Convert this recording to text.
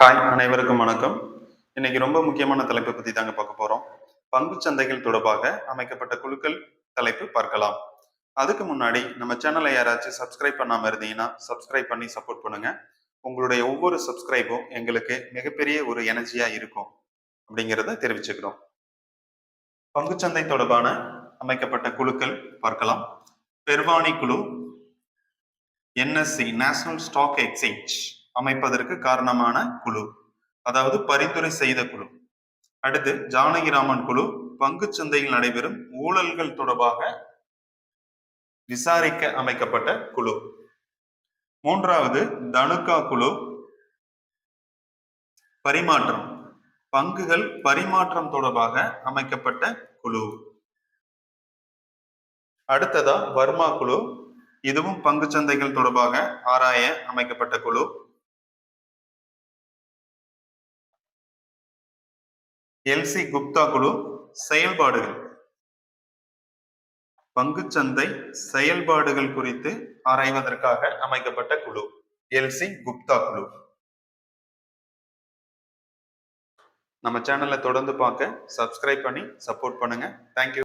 Hi அனைவருக்கும் வணக்கம். இன்னைக்கு ரொம்ப முக்கியமான தலைப்பை பத்தி தாங்க பார்க்க போறோம். பங்கு சந்தைகள் தொடர்பாக அமைக்கப்பட்ட குழுக்கள் தலைப்பு பார்க்கலாம். அதுக்கு முன்னாடி நம்ம சேனலை யாராச்சும் சப்ஸ்கிரைப் பண்ணாம இருந்தீங்கன்னா சப்ஸ்கிரைப் பண்ணி சப்போர்ட் பண்ணுங்க. உங்களுடைய ஒவ்வொரு சப்ஸ்கிரைபும் எங்களுக்கு மிகப்பெரிய ஒரு எனர்ஜியா இருக்கும் அப்படிங்கிறத தெரிவிச்சுக்கிறோம். பங்குச்சந்தை தொடர்பான அமைக்கப்பட்ட குழுக்கள் பார்க்கலாம். பெர்வானி குழு என்எஸ்சி நேஷனல் ஸ்டாக் எக்ஸ்சேஞ்ச் அமைப்பதற்கு காரணமான குழு. அதாவது பரிந்துரை செய்த குழு. அடுத்து ஜானகிராமன் குழு. பங்கு சந்தையில் நடைபெறும் ஊழல்கள் தொடர்பாக விசாரிக்க அமைக்கப்பட்ட குழு. மூன்றாவது தனுக்கா குழு. பரிமாற்றம். பங்குகள் பரிமாற்றம் தொடர்பாக அமைக்கப்பட்ட குழு. அடுத்ததா வர்மா குழு. இதுவும் பங்கு சந்தைகள் தொடர்பாக ஆராய அமைக்கப்பட்ட குழு. எல்சி குப்தா குழு செயல்பாடுகள். பங்குச்சந்தை செயல்பாடுகள் குறித்து ஆராய்வதற்காக அமைக்கப்பட்ட குழு எல்சி குப்தா குழு. நம்ம சேனலை தொடர்ந்து பார்க்க சப்ஸ்கிரைப் பண்ணி சப்போர்ட் பண்ணுங்க. தேங்க்யூ